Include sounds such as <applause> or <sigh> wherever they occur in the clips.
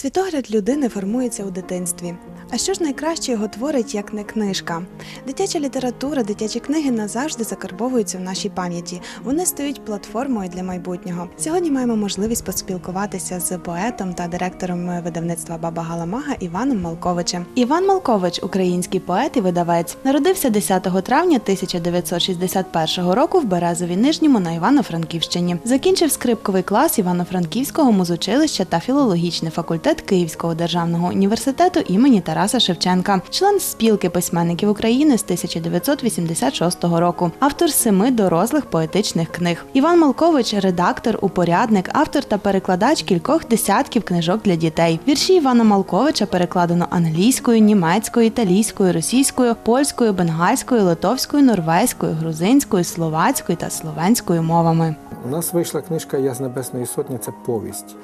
Світогляд людини формується у дитинстві. А що ж найкраще його творить, як не книжка? Дитяча література, дитячі книги назавжди закарбовуються в нашій пам'яті. Вони стають платформою для майбутнього. Сьогодні маємо можливість поспілкуватися з поетом та директором видавництва Баба Галамага Іваном Малковичем. Іван Малкович, український поет і видавець, народився 10 травня 1961 року в Березові Нижньому на Івано-Франківщині. Закінчив скрипковий клас Івано-Франківського музучилища та філологічний факультет Київського державного університету імені Тараса Шевченка, член спілки письменників України з 1986 року, автор семи дорослих поетичних книг. Іван Малкович редактор, упорядник, автор та перекладач кількох десятків книжок для дітей. Вірші Івана Малковича перекладено англійською, німецькою, італійською, російською, польською, бенгальською, литовською, норвезькою, грузинською, словацькою та словенською мовами. У нас вийшла книжка Я з Небесної Сотні це повість.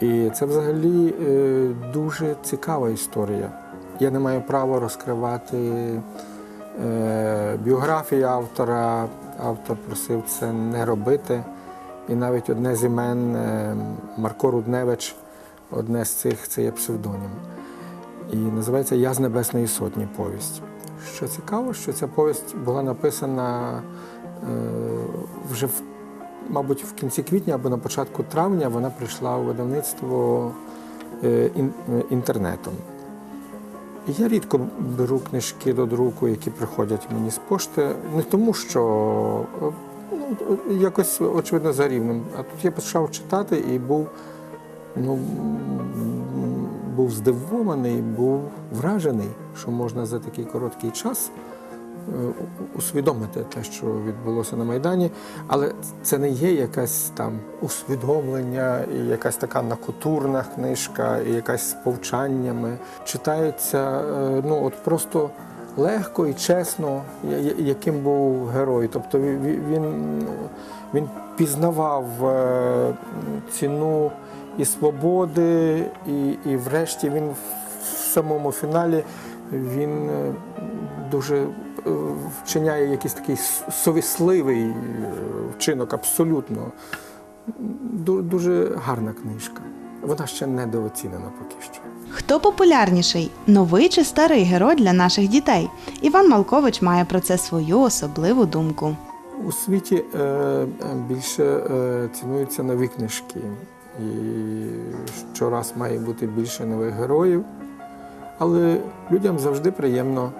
І це взагалі е, дуже цікава історія. Я не маю права розкривати е, біографії автора. Автор просив це не робити. І навіть одне з імен е, Марко Рудневич, одне з цих це є псевдонім. І називається Я з Небесної Сотні повість. Що цікаво, що ця повість була написана вже в мабуть, в кінці квітня або на початку травня вона прийшла у видавництво е, е, інтернетом. Я рідко беру книжки до друку, які приходять мені з пошти, не тому, що е, ну, якось очевидно за рівнем. А тут я почав читати і був, ну, був здивований, був вражений, що можна за такий короткий час усвідомити те, що відбулося на Майдані, але це не є якесь там усвідомлення, і якась така накутурна книжка, і якась з повчаннями. Читається е, ну, от просто легко і чесно, яким був герой. Тобто ві- ві- він, він пізнавав е, ціну і свободи, і, і врешті він в самому фіналі він е, дуже е, вчиняє якийсь такий совісливий е, вчинок, абсолютно. Дуже гарна книжка. Вона ще недооцінена поки що. Хто популярніший новий чи старий герой для наших дітей? Іван Малкович має про це свою особливу думку. У світі е, е, більше е, цінуються нові книжки. І щораз має бути більше нових героїв. Але людям завжди приємно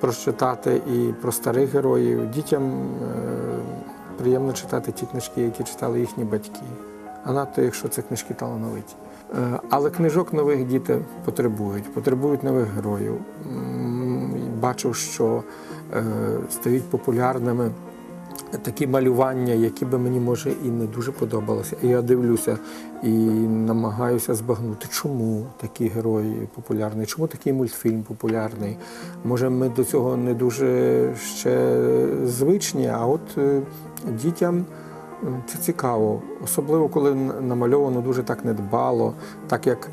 прочитати і про старих героїв. Дітям е, приємно читати ті книжки, які читали їхні батьки. А надто, якщо це книжки талановиті. Е, Але книжок нових діти потребують, потребують нових героїв. Бачу, що е, стають популярними такі малювання, які би мені може і не дуже подобалося. Я дивлюся і намагаюся збагнути, чому такі герої популярні, чому такий мультфільм популярний. Може, ми до цього не дуже ще звичні, а от е, дітям. Це цікаво, особливо коли намальовано дуже так недбало, так як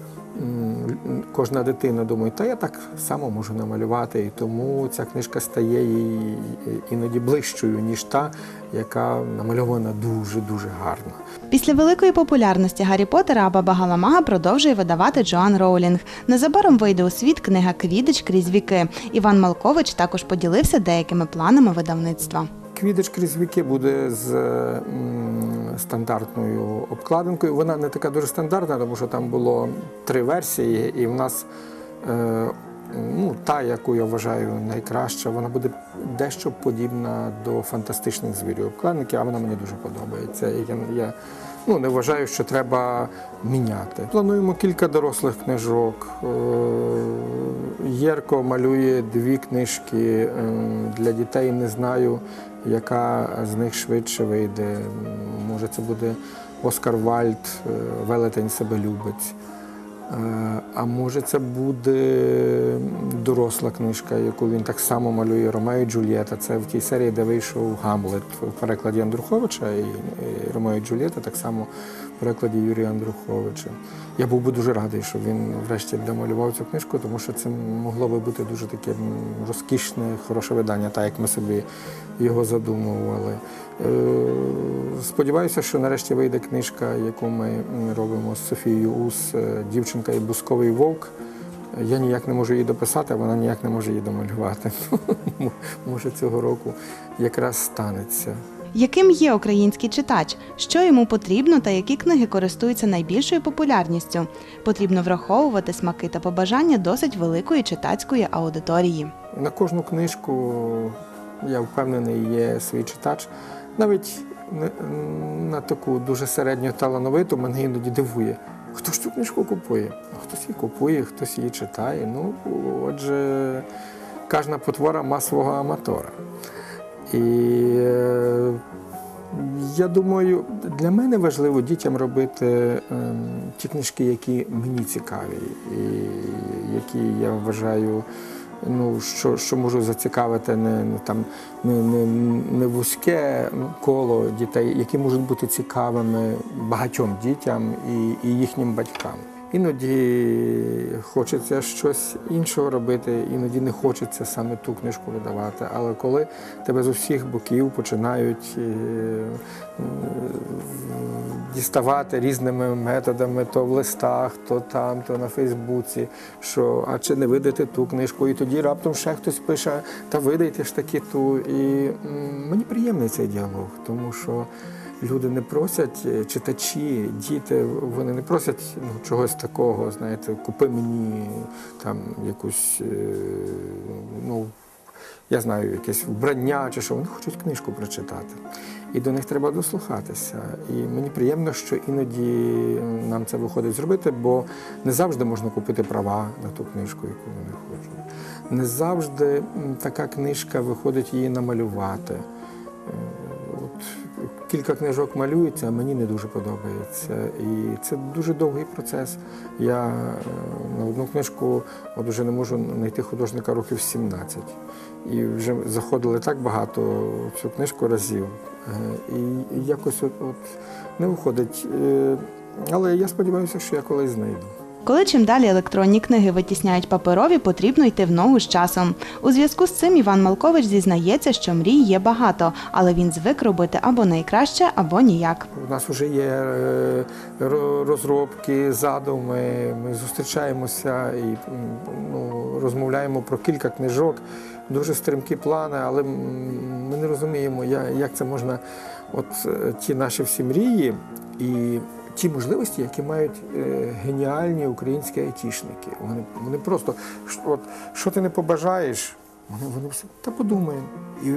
кожна дитина думає, та я так само можу намалювати, і тому ця книжка стає їй іноді ближчою, ніж та, яка намальована дуже-дуже гарно. Після великої популярності Гаррі Поттера Баба Галамага продовжує видавати Джоан Роулінг. Незабаром вийде у світ книга Квідич крізь віки. Іван Малкович також поділився деякими планами видавництва. Квідич крізь віки буде з стандартною обкладинкою. Вона не така дуже стандартна, тому що там було три версії, і в нас е, ну, та, яку я вважаю найкраща, вона буде дещо подібна до фантастичних звірів обкладинки, а вона мені дуже подобається. Я, я ну, не вважаю, що треба міняти. Плануємо кілька дорослих книжок. Е, Єрко малює дві книжки е, для дітей. Не знаю, яка з них швидше вийде. Може, це буде Оскар Вальд, е, Велетень себе любить. Е, А може, це буде доросла книжка, яку він так само малює Ромео і Джульєта. Це в тій серії, де вийшов Гамлет в перекладі Андруховича, і Ромео і Джульєта так само в перекладі Юрія Андруховича. Я був би дуже радий, що він врешті домалював цю книжку, тому що це могло би бути дуже таке розкішне, хороше видання, так як ми собі його задумували. Е, Сподіваюся, що нарешті вийде книжка, яку ми робимо з Софією Ус е, Дівчинка і бусковий вовк. Я ніяк не можу її дописати, а вона ніяк не може її домалювати. <laughs> Може, цього року якраз станеться. Яким є український читач? Що йому потрібно та які книги користуються найбільшою популярністю? Потрібно враховувати смаки та побажання досить великої читацької аудиторії. На кожну книжку, я впевнений, є свій читач. Навіть на таку дуже середню талановиту мене іноді дивує. Хто ж цю книжку купує? Хтось її купує, хтось її читає. Ну, отже, кожна потвора має свого аматора. І е, я думаю, для мене важливо дітям робити ем, ті книжки, які мені цікаві, і які я вважаю, ну, що, що можу зацікавити не, не, там, не, не, не вузьке коло дітей, які можуть бути цікавими багатьом дітям і, і їхнім батькам. Іноді хочеться щось іншого робити, іноді не хочеться саме ту книжку видавати. Але коли тебе з усіх боків починають е, діставати різними методами, то в листах, то там, то на Фейсбуці, що а чи не видати ту книжку, і тоді раптом ще хтось пише, та видайте ж таки ту. І мені приємний цей діалог, тому що. Люди не просять е, читачі, діти, вони не просять ну, чогось такого, знаєте, купи мені там якусь, е, ну, я знаю, якесь вбрання чи що. Вони хочуть книжку прочитати. І до них треба дослухатися. І мені приємно, що іноді нам це виходить зробити, бо не завжди можна купити права на ту книжку, яку вони хочуть. Не завжди така книжка виходить її намалювати. Кілька книжок малюється, а мені не дуже подобається. І це дуже довгий процес. Я е, на одну книжку от вже не можу знайти художника років 17. І вже заходили так багато цю книжку разів. Е, І якось от, от не виходить. Е, Але я сподіваюся, що я колись знайду. Коли чим далі електронні книги витісняють паперові, потрібно йти в ногу з часом. У зв'язку з цим Іван Малкович зізнається, що мрій є багато, але він звик робити або найкраще, або ніяк. У нас вже є е, розробки, задуми. Ми зустрічаємося і ну, розмовляємо про кілька книжок, дуже стрімкі плани, але ми не розуміємо, як це можна, от е, ті наші всі мрії і ті можливості, які мають е, геніальні українські айтішники. Вони, вони просто, от, що ти не побажаєш, вони, вони все та подумаємо. І,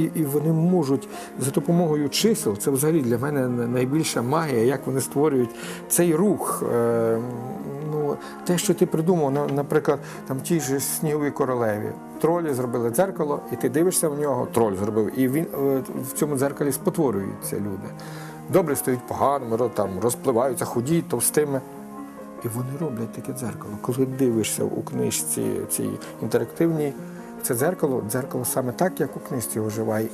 і, і- вони можуть за допомогою чисел, це взагалі для мене найбільша магія, як вони створюють цей рух. Е, ну, те, що ти придумав, наприклад, там тій же сніговій королеві. Тролі зробили дзеркало, і ти дивишся в нього, троль зробив, і він е, в цьому дзеркалі спотворюються люди. Добре стоїть поганими, ро- там розпливаються худі, товстими. І вони роблять таке дзеркало. Коли дивишся у книжці цій інтерактивній, це дзеркало, дзеркало саме так, як у книжці оживає.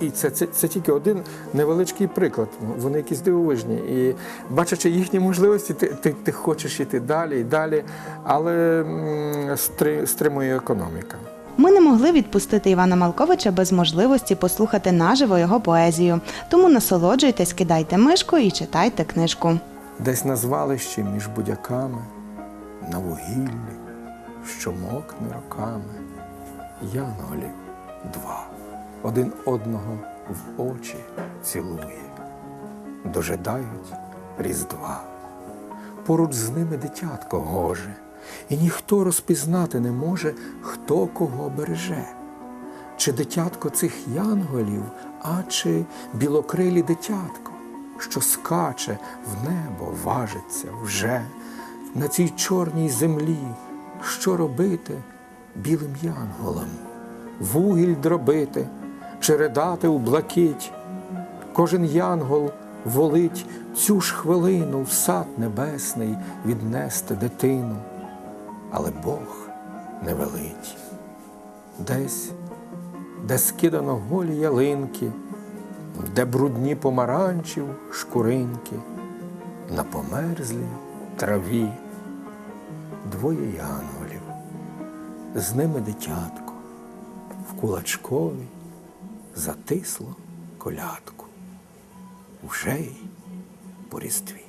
І, це, це, це тільки один невеличкий приклад. Вони якісь дивовижні. І бачачи їхні можливості, ти, ти, ти хочеш йти далі і далі, але стри- стримує економіка. Ми не могли відпустити Івана Малковича без можливості послухати наживо його поезію. Тому насолоджуйтесь, кидайте мишку і читайте книжку. Десь на звалищі між будяками, на вугіллі, що мокне роками, янголів два, один одного в очі цілує, дожидають різдва. Поруч з ними дитятко гоже, і ніхто розпізнати не може, хто кого береже. Чи дитятко цих янголів, а чи білокрилі дитятко, що скаче в небо, важиться вже на цій чорній землі, що робити білим янголам, вугіль дробити, чи ридати у блакить. Кожен янгол волить цю ж хвилину в сад небесний віднести дитину, але Бог не велить. Десь, де скидано голі ялинки, де брудні помаранчів шкуринки, на померзлій траві двоє янголів, з ними дитятко, в кулачкові затисло колядку. Уже й по різдві.